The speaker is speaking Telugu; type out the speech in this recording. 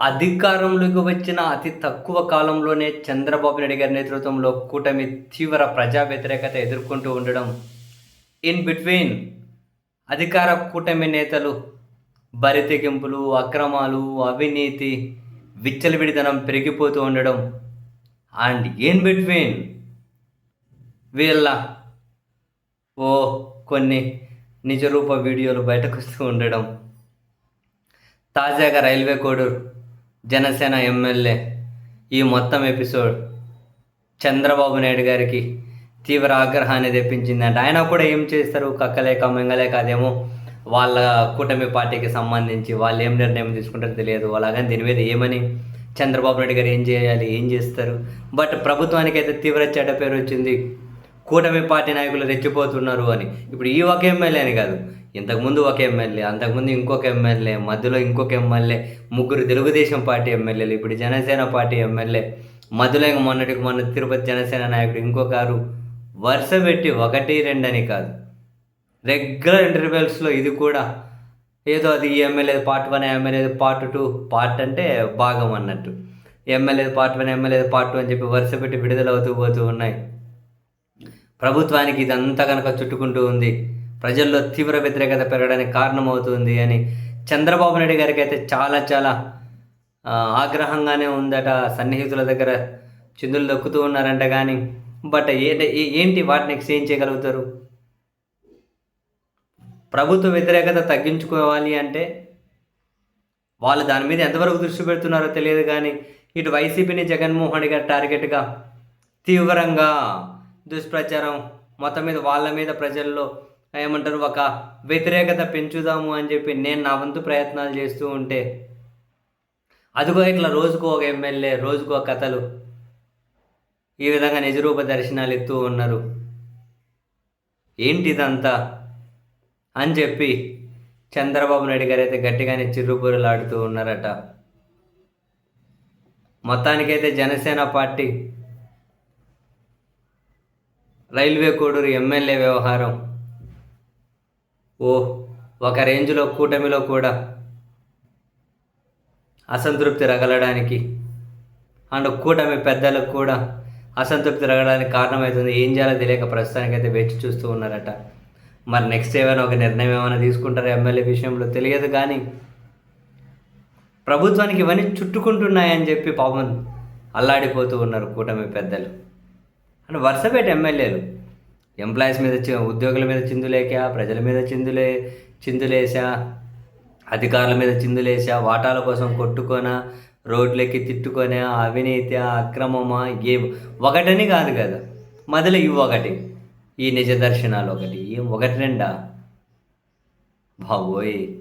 అధికారంలోకి వచ్చిన అతి తక్కువ కాలంలోనే చంద్రబాబు నాయుడు గారి నేతృత్వంలో కూటమి తీవ్ర ప్రజా వ్యతిరేకత ఎదుర్కొంటూ ఉండడం ఇన్ బిట్వీన్ అధికార కూటమి నేతలు బరితెగింపులు అక్రమాలు అవినీతి విచ్చలవిడితనం పెరిగిపోతూ ఉండడం అండ్ ఇన్ బిట్వీన్ వీళ్ళ ఓ కొన్ని నిజరూప వీడియోలు బయటకు వస్తూ ఉండడం. తాజాగా రైల్వే కోడూరు జనసేన ఎమ్మెల్యే ఈ మొత్తం ఎపిసోడ్ చంద్రబాబు నాయుడు గారికి తీవ్ర ఆగ్రహాన్ని తెప్పించిందంట. ఆయన కూడా ఏం చేస్తారు? కక్కలేక మింగలేక అదేమో వాళ్ళ కూటమి పార్టీకి సంబంధించి వాళ్ళు ఏం నిర్ణయం తీసుకుంటారో తెలియదు. అలాగని దీని మీద ఏమని చంద్రబాబు నాయుడు గారు ఏం చేయాలి ఏం చేస్తారు? బట్ ప్రభుత్వానికి అయితే తీవ్ర చెడ్డ పేరు వచ్చింది కూటమి పార్టీ నాయకులు రెచ్చిపోతున్నారు అని. ఇప్పుడు ఈ ఒక ఎమ్మెల్యే అని కాదు. ఇంతకుముందు ఒక ఎమ్మెల్యే అంతకుముందు ఇంకొక ఎమ్మెల్యే మధ్యలో ఇంకొక ఎమ్మెల్యే ముగ్గురు తెలుగుదేశం పార్టీ ఎమ్మెల్యేలు ఇప్పుడు జనసేన పార్టీ ఎమ్మెల్యే మధ్యలో ఇంక మొన్నటికి మొన్న తిరుపతి జనసేన నాయకుడు ఇంకొకరు. వరుస పెట్టి ఒకటి రెండు అని కాదు. రెగ్యులర్ ఇంటర్వెల్స్లో ఇది కూడా ఏదో అది ఈ MLA part one MLA part two part అంటే భాగం అన్నట్టు. MLA part one MLA part two అని చెప్పి వరుస పెట్టి విడుదల అవుతూ పోతూ ఉన్నాయి. ప్రభుత్వానికి ఇదంతా కనుక చుట్టుకుంటూ ఉంది. ప్రజల్లో తీవ్ర వ్యతిరేకత పెరగడానికి కారణమవుతుంది అని చంద్రబాబు నాయుడు గారికి అయితే చాలా చాలా ఆగ్రహంగానే ఉందట. సన్నిహితుల దగ్గర చిందులు దొక్కుతూ ఉన్నారంట కానీ బట్ ఏంటి ఏంటి వాటిని ఎక్స్చేంజ్ చేయగలుగుతారు? ప్రభుత్వ వ్యతిరేకత తగ్గించుకోవాలి అంటే వాళ్ళు దాని మీద ఎంతవరకు దృష్టి పెడుతున్నారో తెలియదు కానీ ఇటు వైసీపీని జగన్మోహన్ రెడ్డి గారు టార్గెట్గా తీవ్రంగా దుష్ప్రచారం మొత్తం మీద వాళ్ళ మీద ప్రజల్లో ఏమంటారు ఒక వ్యతిరేకత పెంచుదాము అని చెప్పి నేను నా వంతు ప్రయత్నాలు చేస్తూ ఉంటే అదిగో ఇట్లా రోజుకు ఒక ఎమ్మెల్యే రోజుకు ఒక కథలు ఈ విధంగా నిజరూప దర్శనాలు ఇస్తూ ఉన్నారు. ఏంటి ఇదంతా? అని చెప్పి చంద్రబాబు నాయుడు గారు అయితే గట్టిగానే చిర్రుబురులాడుతూ ఉన్నారట. మొత్తానికైతే Janasena party railway Koduru MLA వ్యవహారం. ఓ ఒక రేంజ్లో కూటమిలో కూడా అసంతృప్తి రగలడానికి అండ్ కూటమి పెద్దలకు కూడా అసంతృప్తి రగడానికి కారణమవుతుంది ఏం చేయాలో తెలియక ప్రస్తుతానికైతే వేచి చూస్తూ ఉన్నారట. మరి నెక్స్ట్ ఏమైనా ఒక నిర్ణయం ఏమైనా తీసుకుంటారో ఎమ్మెల్యే విషయంలో? తెలియదు కానీ ప్రభుత్వానికి ఇవన్నీ చుట్టుకుంటున్నాయని చెప్పి పాపం అల్లాడిపోతూ ఉన్నారు కూటమి పెద్దలు. అంటే వరుసపెట్టి ఎమ్మెల్యేలు. ఎంప్లాయీస్ మీద ఉద్యోగుల మీద చిందులేకా ప్రజల మీద చిందులే చిందులేసా అధికారుల మీద చిందులేసా వాటాల కోసం కొట్టుకోనా రోడ్లెక్కి తిట్టుకొని అవినీతి అక్రమమా ఏ ఒకటని కాదు కదా. మొదలు ఇవి ఒకటి ఈ నిజ దర్శనాలు ఒకటి ఏం ఒకటి రెండా? బాబోయ్.